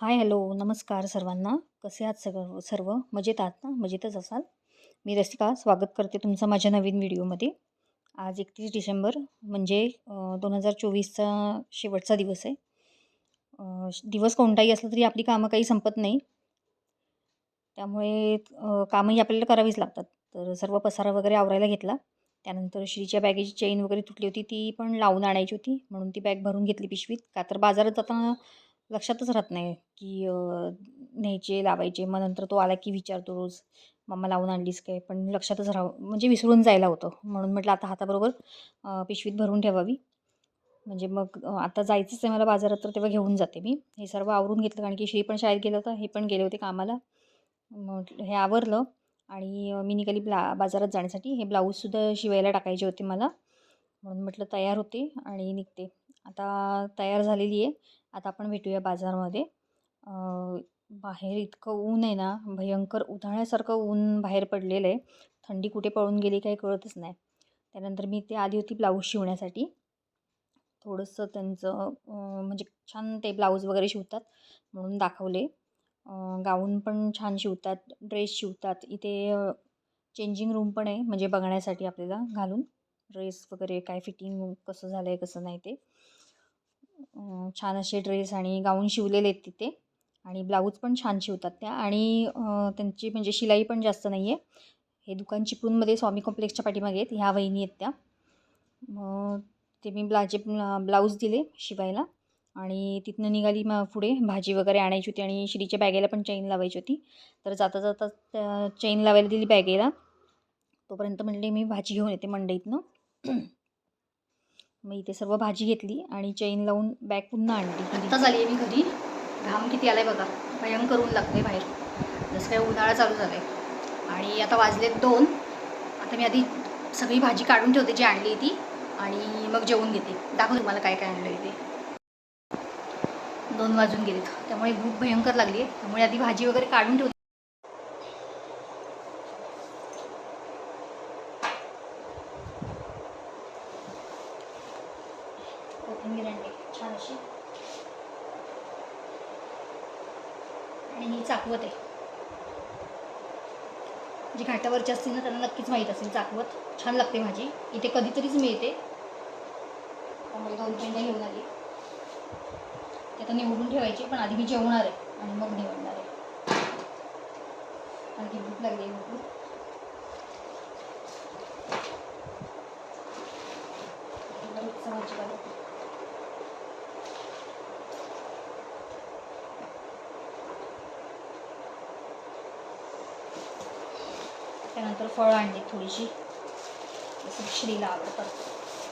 Hi hello नमस्कार सर्वांना. कसे आहात सगळं सर्व? मजेत आहात ना? मजेतच असाल? मी रसिका स्वागत करते तुमचं माझ्या नवीन व्हिडिओमध्ये. आज एकतीस डिसेंबर म्हणजे दोन हजार चोवीसचा शेवटचा दिवस आहे. श- दिवस कोणताही असला तरी आपली कामं काही संपत नाही. त्यामुळे कामंही आपल्याला करावीच लागतात. तर सर्व पसारा वगैरे आवरायला घेतला. त्यानंतर श्रीच्या बॅगेची चेन वगैरे तुटली होती ती पण लावून आणायची होती. म्हणून ती बॅग भरून घेतली पिशवीत. का तर बाजारात जाताना लक्षातच राहत नाही की न्यायचे लावायचे. मग नंतर तो आला की विचारतो रोज मम्मा लावून आणलीस काय? पण लक्षातच राहावं म्हणजे विसरून जायला होतं. म्हणून म्हटलं आता हाताबरोबर पिशवीत भरून ठेवावी. म्हणजे मग आता जायचंच आहे मला बाजारात तर तेव्हा घेऊन जाते मी. हे सर्व आवरून घेतलं कारण की श्री पण शाळेत गेलं होतं हे पण गेले होते कामाला. म्हटलं हे आवरलं आणि मी निघाली ब्ला बाजारात जाण्यासाठी. हे ब्लाऊजसुद्धा शिवायला टाकायचे होते मला. म्हणून म्हटलं तयार होते. आणि निघते. आता तयार झालेली आहे. आता आपण भेटूया बाजारमध्ये. बाहेर इतकं ऊन आहे ना भयंकर उन्हाळ्यासारखं ऊन बाहेर पडलेलं आहे. थंडी कुठे पळून गेली काही कळतच नाही. त्यानंतर मी ते आली होती ब्लाऊज शिवण्यासाठी. थोडंसं त्यांचं म्हणजे छान ते ब्लाऊज वगैरे शिवतात म्हणून दाखवले. गाऊन पण छान शिवतात ड्रेस शिवतात. इथे चेंजिंग रूम पण आहे म्हणजे बघण्यासाठी आपल्याला घालून. ड्रेस वगैरे काय फिटिंग कसं झालं आहे कसं नाही ते. छान असे ड्रेस आणि गाऊन शिवलेले आहेत तिथे. आणि ब्लाऊज पण छान शिवतात त्या. आणि त्यांची म्हणजे शिलाई पण जास्त नाही आहे हे दुकान चिपळूणमध्ये स्वामी कॉम्प्लेक्सच्या पाठीमागे आहेत. ह्या वहिनी आहेत त्या. मग ते मी ब्लाजे ब्लाऊज दिले शिवायला. आणि तिथनं निघाली मग पुढे. भाजी वगैरे आणायची होती आणि श्रीच्या बॅगेला पण चैन लावायची होती. तर जाता जाता त्या चैन लावायला दिली बॅगेला. तोपर्यंत म्हणले मी भाजी घेऊन येते मंडईतनं. मग इथे सर्व भाजी घेतली आणि चैन लावून बॅग पुन्हा आणली आता झाली आहे मी घरी. घाम किती आलाय बघा. भयंकर ऊन लागते बाहेर. जसं काय उन्हाळा चालू झाला आहे आणि आता वाजलेत दोन. आता मी आधी सगळी भाजी काढून ठेवते जी आणली ती. आणि मग जेवून घेते. दाखव तुम्हाला काय काय आणलं आहे ते. दोन वाजून गेलेत. त्यामुळे भूक भयंकर लागली आहे त्यामुळे आधी भाजी वगैरे काढून ठेवते कोथिंबीर आणली छान अशी आणि ही चाकवत आहे. जी घाटावरची असतील ना त्यांना नक्कीच माहीत असेल चाकवत. छान लागते भाजी इथे कधीतरीच मिळते. त्यामुळे दोन पेंड्या घेऊन आली. ते आता निवडून ठेवायची पण आधी मी जेवणार आहे आणि मग निवडणार आहे. आणखी भूक लागली आहे भरपूर. भाजी त्यानंतर फळं आणली थोडीशी. जसं श्रीला आवडतात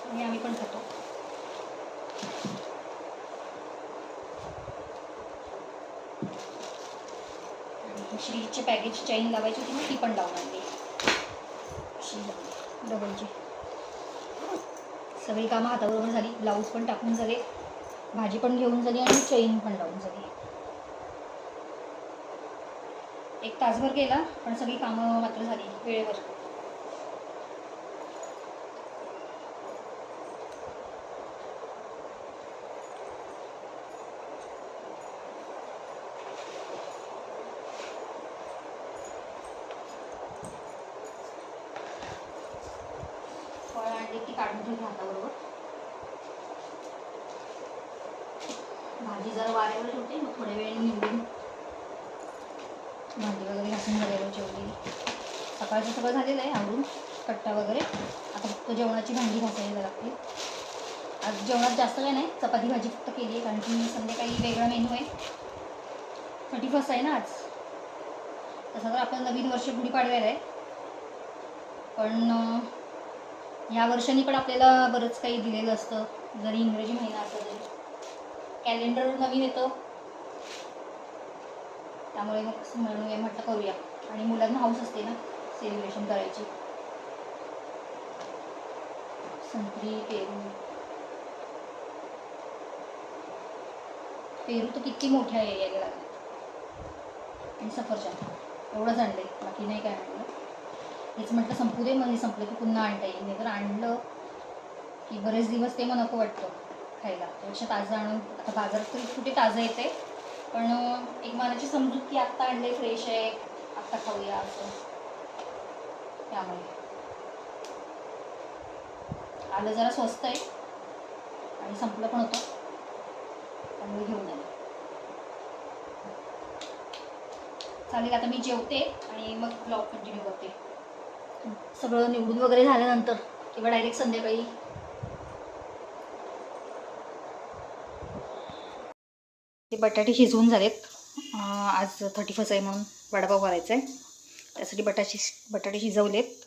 आणि आम्ही पण खातो. आणि श्रीची पॅकेज चैन लावायची होती मी ती पण लावून आणली. अशी डबलची. सगळी कामं हाताबरोबर झाली. ब्लाऊज पण टाकून झाले भाजी पण घेऊन झाली आणि चैन पण लावून झाली एक तासभर गेला पण सगळी कामं मात्र झाली वेळेवर. फळं आणली ती काढून ठेवली हाताबरोबर. भाजी जरा वाऱ्यावर ठेवते मग थोड्या वेळ निवडून भांडी वगैरे घासून झालेलं जेवलेली सकाळचं सगळं झालेलं आहे आवडून कट्टा वगैरे. आता फक्त जेवणाची भांडी घासायला लागते आज जेवणात जास्त काय नाही चपाती भाजी फक्त केली आहे कारण की संध्याकाळी वेगळा मेनू आहे. थर्टी फर्स्ट आहे ना आज. तसं तर आपलं नवीन वर्ष गुढीपाडव्याला आहे. पण या ह्या पण आपल्याला बरंच काही दिलेलं असतं. जरी इंग्रजी महिना असेल तरी कॅलेंडर नवीन येतं. त्यामुळे मग म्हणूया म्हटलं करूया. आणि मुलांना हाऊस असते ना सेलिब्रेशन करायची. संत्री पेरू. पेरू तर किती मोठ्या यायला लागले आणि सफरचंद. एवढंच आणलंय. बाकी नाही काय आणलं. हेच म्हटलं संपू दे मग हे संपलं की पुन्हा आणता येईल. नाही तर आणलं की बरेच दिवस ते मग नको वाटतं खायला. त्यापेक्षा ताजं आणून आता बाजारात तरी कुठे ताजं येते पण एक मनाची समजूत की आत्ता आणले फ्रेश आहे आत्ता खाऊया असं. त्यामुळे. आलं जरा स्वस्त आहे. आणि संपलं पण होतं. त्यामुळे घेऊन आले. चालेल आता मी जेवते आणि मग ब्लॉग कंटिन्यू करते. सगळं निवडून वगैरे झाल्यानंतर किंवा डायरेक्ट संध्याकाळी बटाटे शिजवून झालेत. आज थर्टी फर्स्ट आहे म्हणून वडापाव करायचा आहे. त्यासाठी बटाटे बटाटे शिजवलेत.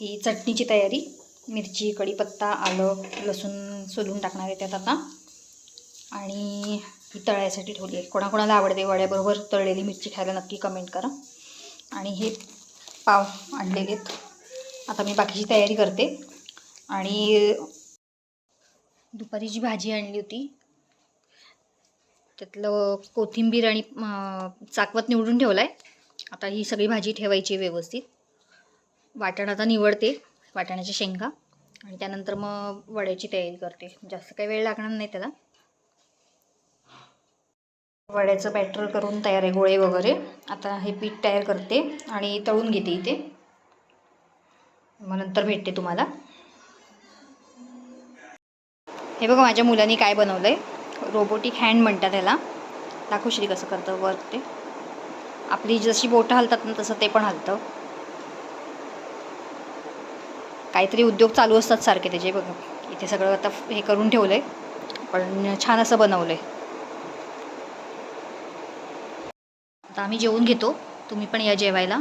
ही चटणीची तयारी मिरची कढीपत्ता आलं लसूण सोलून टाकणार आहे त्यात आता. आणि ही तळायसाठी ठेवली आहे. कोणाकोणाला आवडते वड्याबरोबर तळलेली मिरची खायला नक्की कमेंट करा. आणि हे पाव आणलेले आहेत. आता मी बाकीची तयारी करते. आणि दुपारी जी भाजी आणली होती त्यातलं कोथिंबीर आणि चाकवत निवडून ठेवलं आहे आता ही सगळी भाजी ठेवायची आहे व्यवस्थित. वाटण आता निवडते वाटाण्याच्या शेंगा. आणि त्यानंतर मग वड्याची तयारी करते. जास्त काही वेळ लागणार नाही त्याला. वड्याचं बॅटर करून तयार आहे गोळे वगैरे. आता हे पीठ तयार करते आणि तळून घेते इथे. मग नंतर भेटते तुम्हाला. हे बघा माझ्या मुलांनी काय बनवलं आहे रोबोटिक हँड म्हणतात ह्याला दाखव श्री कसं करतं वर्क ते. आपली जशी बोटं हलतात ना तसं ते पण हलतं. काहीतरी उद्योग चालू असतात सारखे त्याचे बघा. इथे सगळं आता हे करून ठेवलं आहे पण छान असं बनवलं आहे आता आम्ही जेवून घेतो. तुम्ही पण या जेवायला.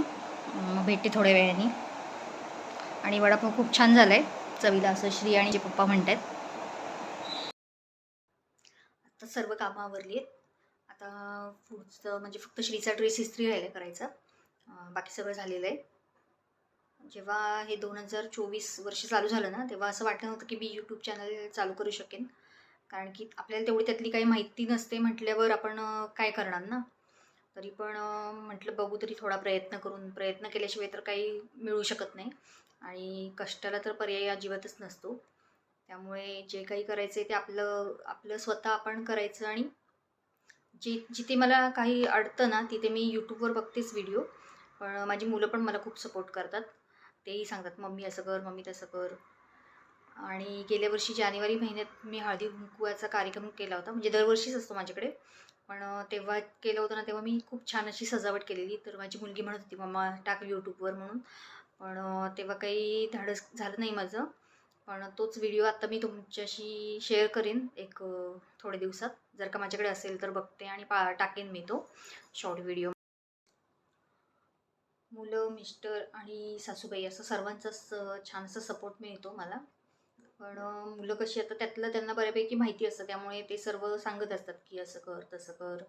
मग भेटते थोड्या वेळाने. आणि वडापाव खूप छान झाला आहे चवीला असं श्री आणि जे पप्पा म्हणत आहेत आता सर्व कामं आवरली आहेत. आता पुढचं म्हणजे फक्त श्रीचा ड्रेस इस्त्री राहिला करायचा. बाकी सगळं झालेलं आहे. जेव्हा हे दोन हजार चोवीस वर्ष चालू झालं ना तेव्हा असं वाटलं नव्हतं की मी यूट्यूब चॅनल चालू करू शकेन. कारण की आपल्याला तेवढी त्यातली काही माहिती नसते म्हटल्यावर आपण काय करणार ना? तरी पण म्हटलं बघू तरी थोडा प्रयत्न करून प्रयत्न केल्याशिवाय तर काही मिळू शकत नाही. आणि कष्टाला तर पर्याय अजिबातच नसतो. त्यामुळे जे काही करायचं आहे ते आपलं आपलं स्वतः आपण करायचं आणि जी जिथे मला काही अडतं ना तिथे मी यूट्यूबवर बघतेच व्हिडिओ पण माझी मुलं पण मला खूप सपोर्ट करतात. तेही सांगतात मम्मी असं कर मम्मी तसं कर. आणि गेल्या वर्षी जानेवारी महिन्यात मी हळदी कुंकवाचा कार्यक्रम केला होता. म्हणजे दरवर्षीच असतो माझ्याकडे. पण तेव्हा केलं होतं ना तेव्हा मी खूप छान अशी सजावट केलेली. तर माझी मुलगी म्हणत होती मम्मा टाक यूट्यूबवर म्हणून. पण तेव्हा काही धाडस झालं नाही माझं. पण तोच व्हिडिओ आत्ता मी तुमच्याशी शेअर करेन एक थोडे थोड्या दिवसात. जर का माझ्याकडे असेल तर बघते आणि पा टाकेन मी तो शॉर्ट व्हिडिओ मुलं मिस्टर आणि सासूबाई असं सर्वांचाच छानसा सपोर्ट मिळतो मला. पण मुलं कशी आता त्यातलं त्यांना बऱ्यापैकी माहिती असतं. त्यामुळे ते सर्व सांगत असतात की असं कर तसं कर.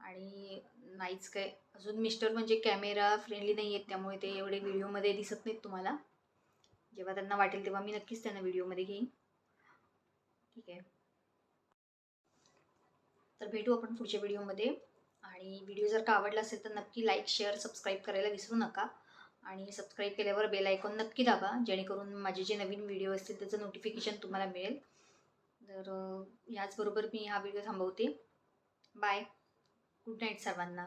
आणि नाहीच काय. अजून मिस्टर म्हणजे कॅमेरा फ्रेंडली नाही आहेत. त्यामुळे ते एवढे व्हिडिओमध्ये दिसत नाहीत तुम्हाला. जेव्हा त्यांना वाटेल तेव्हा मी नक्कीच त्यांना व्हिडिओमध्ये घेईन. ठीक आहे. तर भेटू आपण पुढच्या व्हिडिओमध्ये. आणि व्हिडिओ जर का आवडला असेल तर नक्की लाईक शेअर सबस्क्राईब करायला विसरू नका. आणि सबस्क्राईब केल्यावर बेल आयकॉन नक्की दाबा जेणेकरून माझे जे नवीन व्हिडिओ असतील त्याचं नोटिफिकेशन तुम्हाला मिळेल. तर याचबरोबर मी हा व्हिडिओ थांबवते. बाय गुड नाईट सर्वांना.